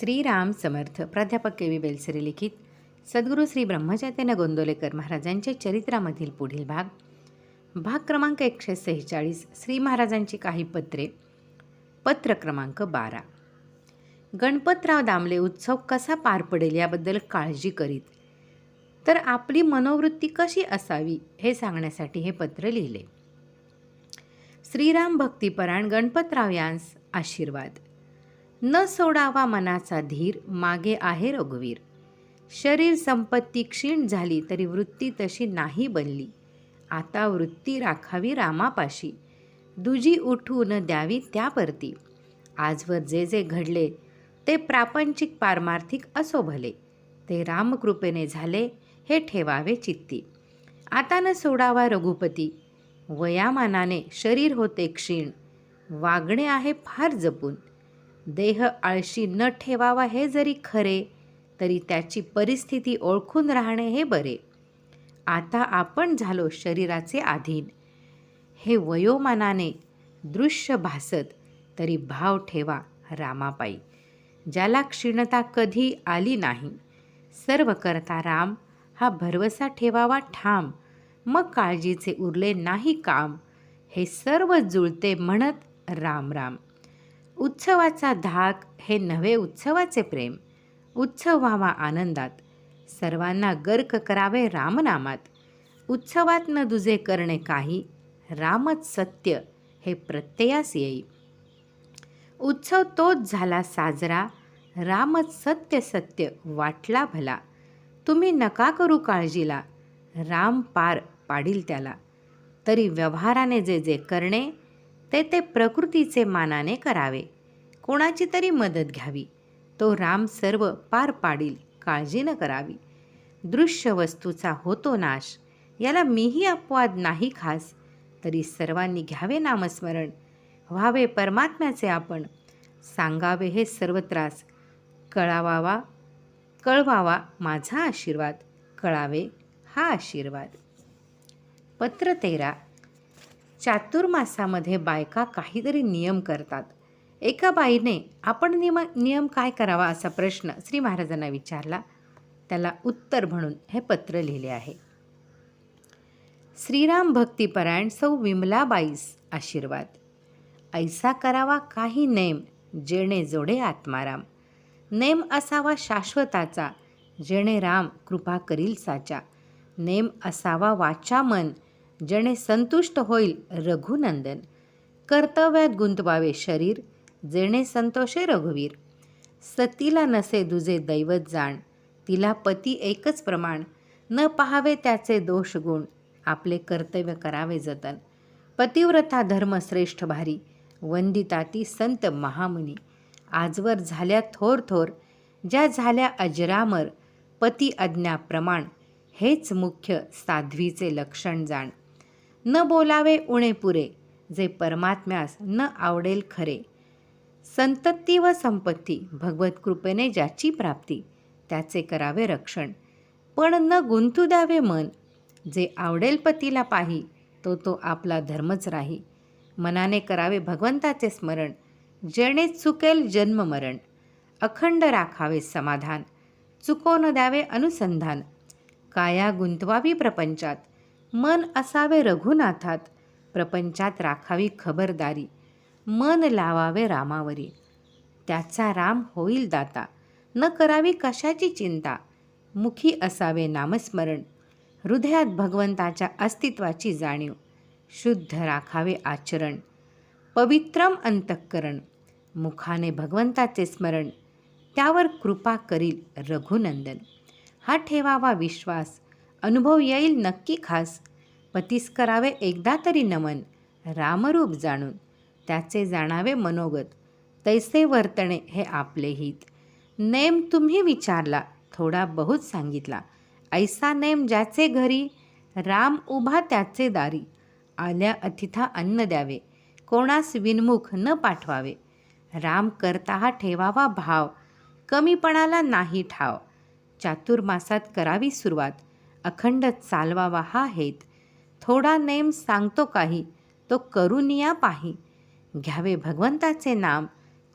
श्रीराम समर्थ प्राध्यापक K V Belsare लिखित सद्गुरू श्री ब्रह्मचैतन्य गोंदोलेकर महाराजांच्या चरित्रामधील पुढील भाग. भाग क्रमांक एकशे सेहेचाळीस श्री महाराजांची काही पत्रे. पत्र क्रमांक बारा. गणपतराव दामले उत्सव कसा पार पडेल याबद्दल काळजी करीत तर आपली मनोवृत्ती कशी असावी हे सांगण्यासाठी हे पत्र लिहिले. श्रीराम भक्तिपरायण गणपतराव यांस आशीर्वाद. न सोडावा मनाचा धीर मागे आहे रघुवीर. शरीर संपत्ती क्षीण झाली तरी वृत्ती तशी नाही बनली. आता वृत्ती राखावी रामापाशी. दुजी उठून द्यावी त्यापरती आजवर जे जे घडले ते प्रापंचिक पारमार्थिक असो भले. ते रामकृपेने झाले हे ठेवावे चित्ती. आता न सोडावा रघुपती. वयामानाने शरीर होते क्षीण. वागणे आहे फार जपून. देह आळशी न ठेवावा हे जरी खरे तरी त्याची परिस्थिती ओळखून राहणे हे बरे. आता आपण झालो शरीराचे अधीन. हे वयोमानाने दृश्य भासत तरी भाव ठेवा रामापायी ज्याला क्षीणता कधी आली नाही. सर्व करता राम हा भरवसा ठेवावा ठाम मग काळजीचे उरले नाही काम. हे सर्व जुळते म्हणत राम राम. उत्सवाचा धाक हे नव्हे उत्सवाचे प्रेम. उत्सव व्हावा आनंदात. सर्वांना गर्क करावे रामनामात. उत्सवात न दुजे करणे काही रामच सत्य हे प्रत्ययास येई. उत्सव तोच झाला साजरा रामच सत्य सत्य वाटला भला. तुम्ही नका करू काळजीला राम पार पाडील त्याला. तरी व्यवहाराने जे जे करणे ते ते प्रकृतीचे मानाने करावे. कोणाची तरी मदत घ्यावी. तो राम सर्व पार पाडील काळजी न करावी. दृश्य वस्तूचा होतो नाश. याला मीही अपवाद नाही खास. तरी सर्वांनी घ्यावे नामस्मरण. व्हावे परमात्म्याचे आपण. सांगावे हे सर्व त्रास. कळावावा कळवावा माझा आशीर्वाद. कळावे हा आशीर्वाद. पत्र तेरा. चातुर्मासामध्ये बायका काहीतरी नियम करतात. एका बाईने आपण नियम नियम काय करावा? असा प्रश्न श्री महाराजांना विचारला. त्याला उत्तर म्हणून हे पत्र लिहिले आहे. श्रीराम भक्तिपरायण सौ विमलाबाईस आशीर्वाद. ऐसा करावा काही नेम जेणे जोडे आत्माराम. नेम असावा शाश्वताचा जेणे राम कृपा करील साचा नेम असावा वाचा मन जणे संतुष्ट होईल रघुनंदन. कर्तव्यात गुंतवावे शरीर जेणे संतोषे रघुवीर. सतीला नसे दुजे दैवत जाण तिला पती एकच प्रमाण. न पहावे त्याचे दोष गुण आपले कर्तव्य करावे जतन. पतिव्रता धर्म श्रेष्ठ भारी वंदिता ती संत महामुनी. आजवर झाल्या थोर थोर ज्या झाल्या अजरामर पती अज्ञाप्रमाण. हेच मुख्य साध्वीचे लक्षण जाण. न बोलावे उणे पुरे जे परमात्म्यास न आवडेल खरे. संतती व संपत्ती भगवत कृपेने ज्याची प्राप्ती त्याचे करावे रक्षण. पण न गुंतू द्यावे मन जे आवडेल पतीला पाही तो तो आपला धर्मच राही. मनाने करावे भगवंताचे स्मरण जेणे चुकेल जन्ममरण अखंड राखावे समाधान चुको न द्यावे अनुसंधान. काया गुंतवावी प्रपंचात मन असावे रघुनाथात. प्रपंचात राखावी खबरदारी. मन लावावे रामावरी. त्याचा राम होईल दाता. न करावी कशाची चिंता? मुखी असावे नामस्मरण. हृदयात भगवंताच्या अस्तित्वाची जाणीव. शुद्ध राखावे आचरण. पवित्रम अंतःकरण. मुखाने भगवंताचे स्मरण. त्यावर कृपा करील रघुनंदन. हा ठेवावा विश्वास. अनुभव येईल नक्की खास. पतीस करावे एकदा तरी नमन रामरूप जाणून. त्याचे जाणावे मनोगत तैसे वर्तणे हे आपले हित. नेम तुम्ही विचारला थोडा बहुत सांगितला. ऐसा नेम ज्याचे घरी राम उभा त्याचे दारी. आल्या अतिथा अन्न द्यावे कोणास विनमुख न पाठवावे. राम करता हा ठेवावा भाव कमीपणाला नाही ठाव. चातुर्मासात करावी सुरुवात. अखंड चालवावा हा हेत. थोडा नेम सांगतो काही तो करून या पाही. घ्यावे भगवंताचे नाम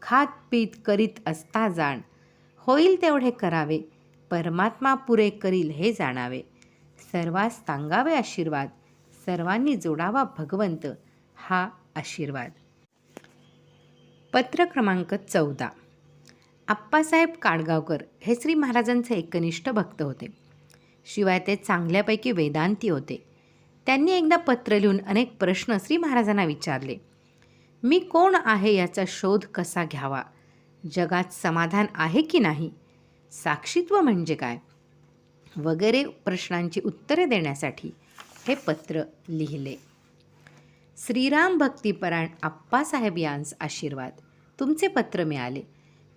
खात पीत करीत असता जाण. होईल तेवढे करावे परमात्मा पुरे करील हे जाणावे. सर्वांस सांगावे आशीर्वाद सर्वांनी जोडावा भगवंत हा आशीर्वाद. पत्र क्रमांक चौदा. आप्पासाहेब काडगावकर हे श्री महाराजांचे एकनिष्ठ भक्त होते. शिवाय ते चांगल्यापैकी वेदांती होते. त्यांनी एकदा पत्र लिहून अनेक प्रश्न श्री महाराजांना विचारले. मी कोण आहे याचा शोध कसा घ्यावा? जगात समाधान आहे की नाही? साक्षीत्व म्हणजे काय? वगैरे प्रश्नांची उत्तरे देण्यासाठी हे पत्र लिहिले. श्रीराम भक्तिपरायण आप्पासाहेब यांस आशीर्वाद. तुमचे पत्र मिळाले.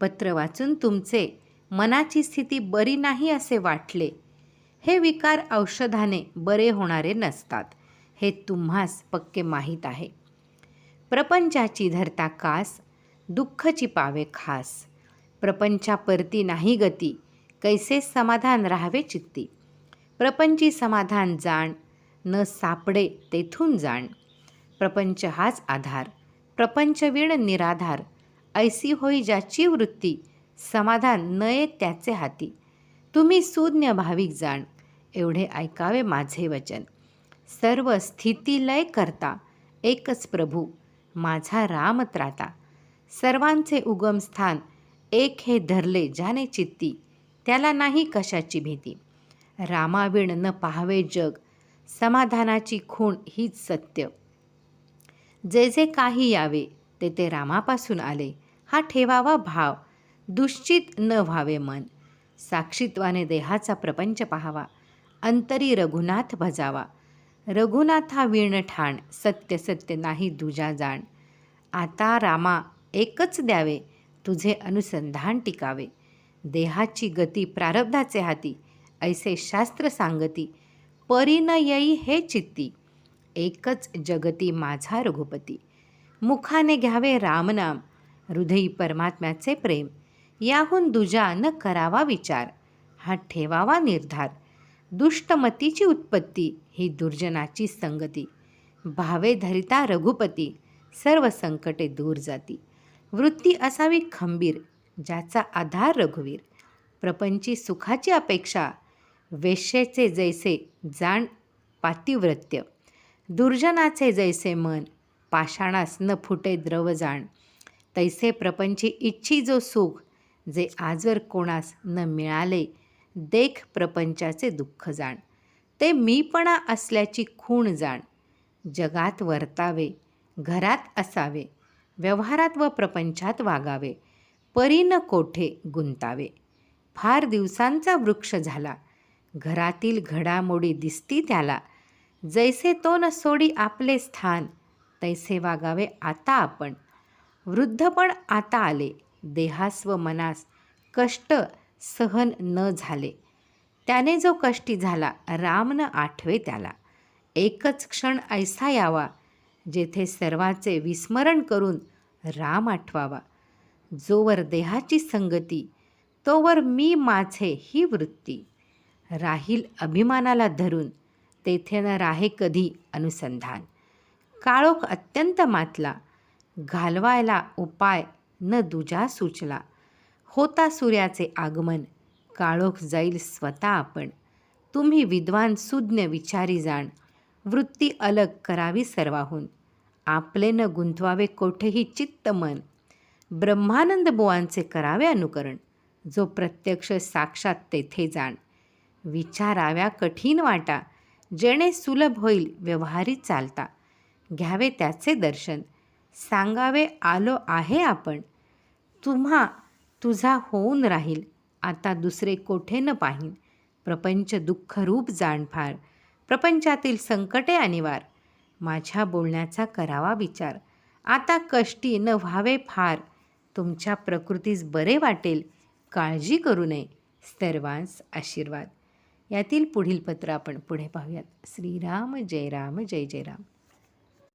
पत्र वाचून तुमचे मनाची स्थिती बरी नाही असे वाटले. हे विकार औषधाने बरे होणारे नसतात हे तुम्हास पक्के माहीत आहे. प्रपंचाची धरता कास दुःखची पावे खास. प्रपंचा परती नाही गती कैसे समाधान राहावे चित्ती. प्रपंची समाधान जाण न सापडे तेथून जाण. प्रपंच हाच आधार प्रपंचवीण निराधार. ऐसी होई ज्याची वृत्ती समाधान नये त्याचे हाती. तुम्ही सुज्ञ भाविक जाण. एवढे ऐकावे माझे वचन. सर्व स्थिती लय करता. एकच प्रभू माझा राम त्राता. सर्वांचे उगमस्थान एक हे धरले ज्याने चित्ती. त्याला नाही कशाची भीती. रामाविण न पाहावे जग. समाधानाची खूण हीच सत्य. जे जे काही यावे ते ते रामापासून आले. हा ठेवावा भाव. दुश्चित न व्हावे मन. साक्षीत्वाने देहाचा प्रपंच पाहावा. अंतरी रघुनाथ भजावा. रघुनाथा वीण ठाण सत्य सत्य नाही दुजा जाण. आता रामा एकच द्यावे तुझे अनुसंधान टिकावे. देहाची गती प्रारब्धाचे हाती ऐसे शास्त्र सांगती परी न येई हे चित्ती. एकच जगती माझा रघुपती. मुखाने घ्यावे रामनाम हृदयी परमात्म्याचे प्रेम. याहून दुजा न करावा विचार. हा ठेवावा निर्धार. दुष्टमतीची उत्पत्ती ही दुर्जनाची संगती. भावे धरिता रघुपती सर्व संकटे दूर जाती. वृत्ती असावी खंबीर ज्याचा आधार रघुवीर. प्रपंची सुखाची अपेक्षा वेश्येचे जैसे जाण पातिव्रत्य. दुर्जनाचे जैसे मन पाषाणास न फुटे द्रव जाण तैसे प्रपंची इच्छी जो सुख जे आजवर कोणास न मिळाले देख प्रपंचाचे दुःख जाण. ते मीपणा असल्याची खूण जाण. जगात वर्तावे घरात असावे व्यवहारात व प्रपंचात वागावे परीन कोठे गुंतावे. फार दिवसांचा वृक्ष झाला घरातील घडामोडी दिसती त्याला. जैसे तो न सोडी आपले स्थान तैसे वागावे आता आपण. वृद्धपण आता आले देहास व मनास कष्ट सहन न झाले. त्याने जो कष्टी झाला राम न आठवे त्याला. एकच क्षण ऐसा यावा जेथे सर्वाचे विस्मरण करून राम आठवावा. जोवर देहाची संगती तोवर मी माझे ही वृत्ती. राहील अभिमानाला धरून तेथे न राहे कधी अनुसंधान. काळोख अत्यंत मातला घालवायला उपाय न दुजा सुचला. होता सूर्याचे आगमन. काळोख जाईल स्वतः आपण. तुम्ही विद्वान सुज्ञ विचारी जाण. वृत्ती अलग करावी सर्वाहून. आपले न गुंतवावे कोठेही चित्त मन. ब्रह्मानंद बुवांचे करावे अनुकरण. जो प्रत्यक्ष साक्षात तेथे जाण. विचाराव्या कठीण वाटा. जेणे सुलभ होईल व्यवहारी चालता. घ्यावे त्याचे दर्शन. सांगावे आलो आहे आपण. तुम्हा तुझा होऊन राहील. आता दुसरे कोठे न पाहीन. प्रपंच दुःखरूप जाण फार प्रपंचातील संकटे अनिवार. माझ्या बोलण्याचा करावा विचार. आता कष्टी न व्हावे फार. तुमच्या प्रकृतीस बरे वाटेल. काळजी करू नये. सर्वांस आशीर्वाद. यातील पुढील पत्र आपण पुढे पाहूयात. श्रीराम जय राम जय जय राम